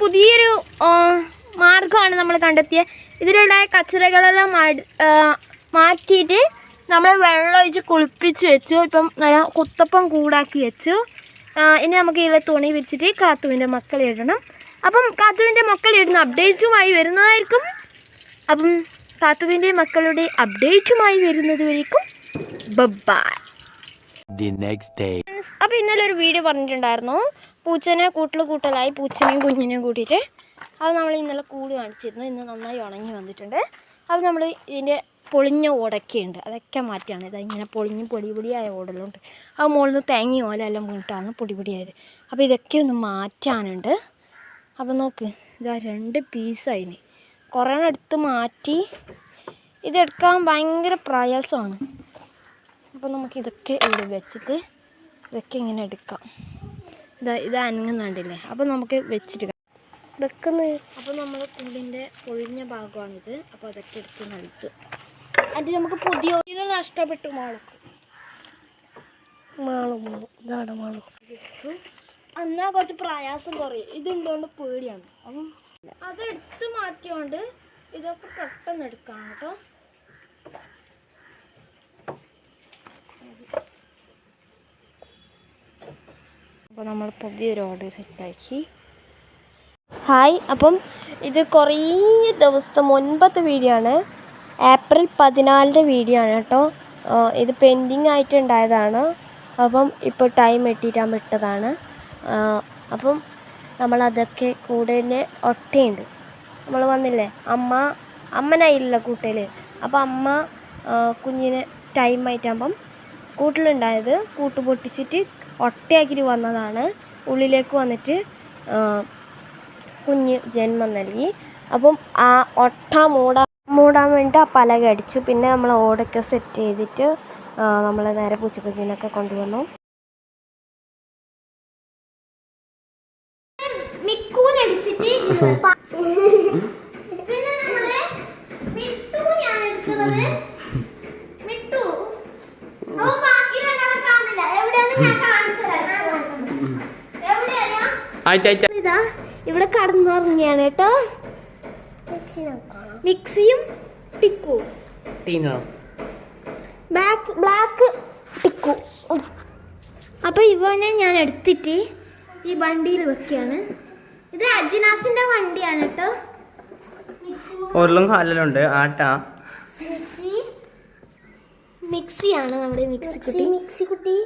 പുതിയൊരു മാർഗമാണ് മാർഗമാണ് നമ്മൾ കണ്ടെത്തിയത് ഇതിലുള്ള കച്ചറകളെല്ലാം മാറ്റിയിട്ട് നമ്മൾ വെള്ളം ഒഴിച്ച് കുളിപ്പിച്ച് വെച്ചു. ഇപ്പം നല്ല കുത്തപ്പം കൂടാക്കി വെച്ചു. ഇനി നമുക്ക് ഇതിലെ തുണി വെച്ചിട്ട് കാത്തുവിന്റെ മക്കളെ ഇടണം. അപ്പം കാത്തുവിന്റെ മക്കളെ ഇടുന്ന അപ്ഡേറ്റുമായി വരുന്നതായിരിക്കും. അപ്പം കാത്തുവിന്റെ മക്കളുടെ അപ്ഡേറ്റുമായി വരുന്നത് വരേക്കും ബൈ അപ്പം ഇന്നലെ ഒരു വീഡിയോ പറഞ്ഞിട്ടുണ്ടായിരുന്നു. പൂച്ചനെ കൂട്ടിൽ കൂട്ടലായി പൂച്ചനെയും കുഞ്ഞിനെയും കൂട്ടിയിട്ട്. അത് നമ്മൾ ഇന്നലെ കൂട് കാണിച്ചിരുന്നു. ഇന്ന് നന്നായി ഉണങ്ങി വന്നിട്ടുണ്ട്. അത് നമ്മൾ ഇതിന്റെ പൊളിഞ്ഞ ഓടൊക്കെ അതൊക്കെ മാറ്റിയാണ്. ഇത് ഇങ്ങനെ പൊളിഞ്ഞ് പൊടി പൊടിയായ ഓടലുണ്ട് അത് മുകളിൽ നിന്ന് തേങ്ങി ഓലെല്ലാം വീണിട്ടാണ് പൊടി പൊടിയായത്. അപ്പോൾ ഇതൊക്കെ ഒന്ന് മാറ്റാനുണ്ട്. അപ്പോൾ നോക്ക് ഇതാ രണ്ട് പീസായിന് കുറേ എടുത്ത് മാറ്റി. ഇതെടുക്കാൻ ഭയങ്കര പ്രയാസമാണ്. അപ്പോൾ നമുക്ക് ഇതൊക്കെ ഇവിടെ വെച്ചിട്ട് ഇതൊക്കെ ഇങ്ങനെ എടുക്കാം. ഇത് അനങ്ങുന്നുണ്ടല്ലേ? അപ്പോൾ നമുക്ക് വെച്ചിട്ട് വെക്കുന്ന. അപ്പോൾ നമ്മൾ കൂടിന്റെ പൊഴിഞ്ഞ ഭാഗമാണിത്. അപ്പോൾ അതൊക്കെ എടുത്ത് നൽകും അത് നമുക്ക് പുതിയ നഷ്ടപ്പെട്ടു മാളക്ക് മാളും മാളു. ഇതാണ് മാളും. എന്നാൽ കുറച്ച് പ്രയാസം കുറയും ഇതുണ്ടോണ്ട് പേടിയാണ്. അപ്പം അതെടുത്ത് മാറ്റിയോണ്ട് ഇതൊക്കെ പെട്ടെന്ന് എടുക്കാം കേട്ടോ. അപ്പോൾ നമ്മൾ പുതിയൊരു ഓർഡർ സെറ്റാക്കി ഹായ് അപ്പം ഇത് കുറേ ദിവസത്തെ മുൻപത്തെ വീഡിയോ ആണ്. ഏപ്രിൽ പതിനാലിന്റെ വീഡിയോ ആണ് കേട്ടോ. ഇത് പെൻഡിങ് ആയിട്ടുണ്ടായതാണ് അപ്പം ഇപ്പോൾ ടൈം എട്ടിയിട്ടാൻ ഇട്ടതാണ്. ആ, അപ്പം നമ്മളതൊക്കെ കൂടെ തന്നെ ഒട്ടയുണ്ട്. നമ്മൾ വന്നില്ലേ? അമ്മ അമ്മനായില്ല കൂട്ടൽ അപ്പം അമ്മ കുഞ്ഞിന് ടൈം ആയിട്ടാകുമ്പം കൂട്ടിലുണ്ടായത് കൂട്ട് പൊട്ടിച്ചിട്ട് ഒട്ടയാക്കിയിട്ട് വന്നതാണ്. ഉള്ളിലേക്ക് വന്നിട്ട് കുഞ്ഞ് ജന്മം നൽകി. അപ്പം ആ ഒട്ട മൂടാൻ മൂടാൻ വേണ്ടി ആ പലക അടിച്ചു. പിന്നെ നമ്മൾ ഓടൊക്കെ സെറ്റ് ചെയ്തിട്ട് നമ്മൾ നേരെ പൂച്ചക്കുഞ്ഞിനൊക്കെ കൊണ്ടുവന്നു. പിന്നെ നമ്മൾ ഞാൻ എടുക്കുന്നത് ഇതാ ഇവിടെ കടന്നുറങ്ങിയാണ് കേട്ടോ. മിക്സിയും ടിക്കു. ടീനോ? ബ്ലാക്ക് ബ്ലാക്ക് ടിക്കു. അപ്പോൾ ഇവനെ ഞാൻ എടുത്തിട്ട് ഈ വണ്ടിയിൽ വെക്കുകയാണ്. ഇത് അജിനാസിന്റെ വണ്ടിയാണ് കേട്ടോ. ഒരെല്ലാം കാലിലുണ്ട്. ആട്ടാ. മിക്സിയാണ് നമ്മുടെ മിക്സി കുട്ടി മിക്സി കുട്ടി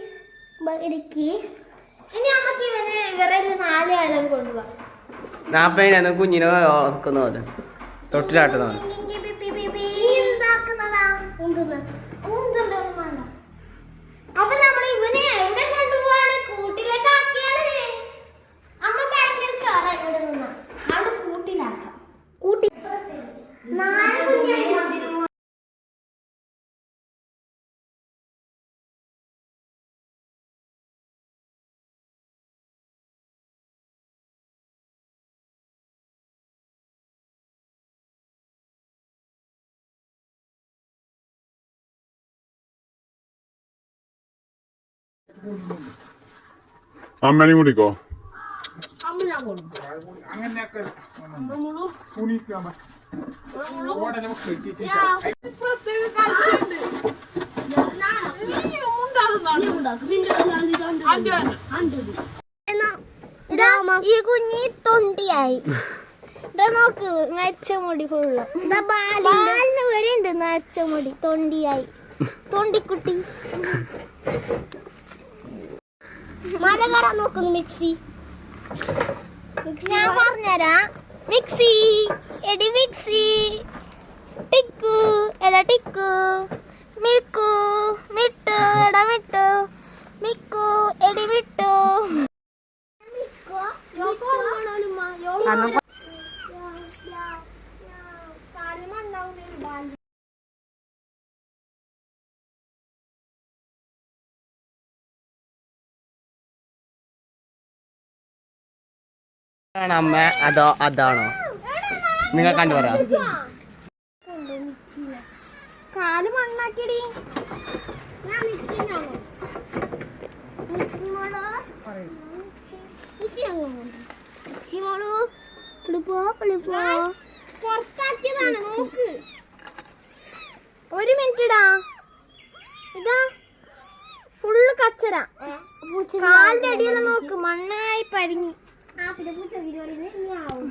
ഇടുക്കി. ഇനി നമുക്ക് ഇവനെ നാപ്പതിനാണ് കുഞ്ഞിനെ ഓർക്കുന്ന പോലെ തൊട്ടിലാട്ടുന്ന പോലെ കൂട്ടിലാക്കാം. ഉന്തുന്ന അമ്മേനെയും കൂട്ടിക്കോ ഇതാ ഈ കുഞ്ഞി തൊണ്ടിയായി. ഇതാ നോക്ക് നരച്ച മുടി ഫുള്ള് വരെ ഉണ്ട് നരച്ച മുടി തൊണ്ടിയായി. തൊണ്ടിക്കുട്ടി കയറാൻ നോക്കുന്നു മിക്സി. ഞാൻ പറഞ്ഞുതരാ. മിക്സി എടി മിക്സി. ടിക്കു എടാ ടിക്കു. മിൽക്കു മിട്ടു എടാ മിട്ടു. മിക്കു ആണ് അമ്മ. അതോ അതാണോ? നിങ്ങൾ കണ്ടു പറ. ഒരു മിനിറ്റ് ഇതാ. ഫുള്ള് കച്ചറ. കാലിന്റെ അടിയെല്ലാം നോക്ക്. മണ്ണായി പരിങ്ങി ആ പിന്നെ പൂച്ച വീട് ഇനി ആവും